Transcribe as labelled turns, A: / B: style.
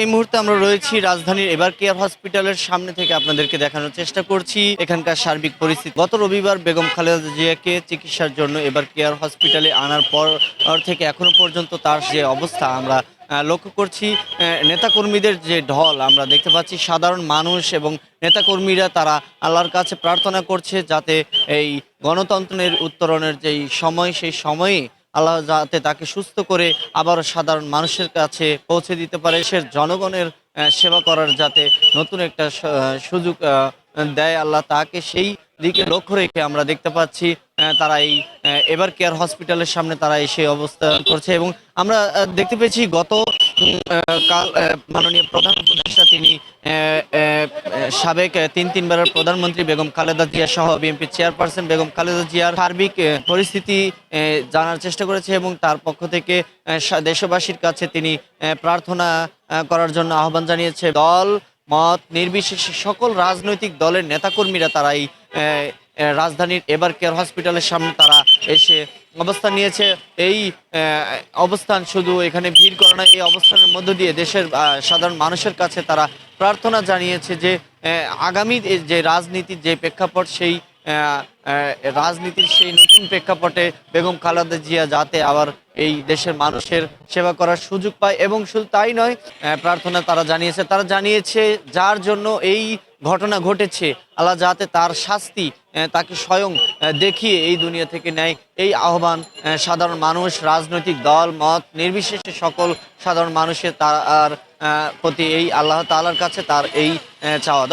A: এই মুহূর্তে আমরা রয়েছি রাজধানীর এবার কেয়ার হসপিটালের সামনে থেকে আপনাদেরকে দেখানোর চেষ্টা করছি। এখানকার সার্বিক পরিস্থিতি। গত রবিবার বেগম খালেদা জিয়াকে চিকিৎসার জন্য এবার কেয়ার হসপিটালে আনার পর থেকে এখনও পর্যন্ত তার যে অবস্থা আমরা লক্ষ্য করছি। নেতাকর্মীদের যে ঢল আমরা দেখতে পাচ্ছি, সাধারণ মানুষ এবং নেতাকর্মীরা তারা আল্লাহর কাছে প্রার্থনা করছে যাতে এই গণতন্ত্রের উত্তরণের যেই সময়, সেই সময়ে আল্লাহ যাতে তাকে সুস্থ করে আবার সাধারণ মানুষের কাছে পৌঁছে দিতে পারে, সে জনগণের সেবা করার যাতে নতুন একটা সুযোগ দেয় আল্লাহ, তাকে সেই দিকে লক্ষ্য রেখে আমরা দেখতে পাচ্ছি তারা এই এবার কেয়ার হসপিটালের সামনে তারা এসে অবস্থা করছে এবং আমরা দেখতে পেয়েছি গত কাল মাননীয় প্রধান উপদেষ্টা তিনি সাবেক তিন তিনবারের প্রধানমন্ত্রী বেগম খালেদা জিয়া সহ বিএনপি চেয়ারপারসন বেগম খালেদা জিয়ার সার্বিক পরিস্থিতি জানার চেষ্টা করেছে এবং তার পক্ষ থেকে দেশবাসীর কাছে তিনি প্রার্থনা করার জন্য আহ্বান জানিয়েছে। দল, মত, নির্বিশেষে সকল রাজনৈতিক দলের নেতাকর্মীরা তারা এই রাজধানীর এবার কেয়ার হসপিটালের সামনে তারা এসে অবস্থান নিয়েছে। এই অবস্থান শুধু এখানে ভিড় করে না, এই অবস্থানের মধ্য দিয়ে দেশের সাধারণ মানুষের কাছে তারা প্রার্থনা জানিয়েছে যে আগামী যে রাজনীতির যে প্রেক্ষাপট সেই রাজনীতির সেই নতুন প্রেক্ষাপটে বেগম খালেদা জিয়া যাতে আবার এই দেশের মানুষের সেবা করার সুযোগ পায় এবং শুধু তাই নয় প্রার্থনা তারা জানিয়েছে। তারা জানিয়েছে যার জন্য এই ঘটনা ঘটেছে, আল্লাহ যাতে তার শাস্তি তাকে স্বয়ং দেখিয়ে এই দুনিয়া থেকে নেয়। এই আহ্বান সাধারণ মানুষ, রাজনৈতিক দল, মত, নির্বিশেষে সকল সাধারণ মানুষের তার প্রতি এই আল্লাহ তাআলার কাছে তার এই চাওয়া।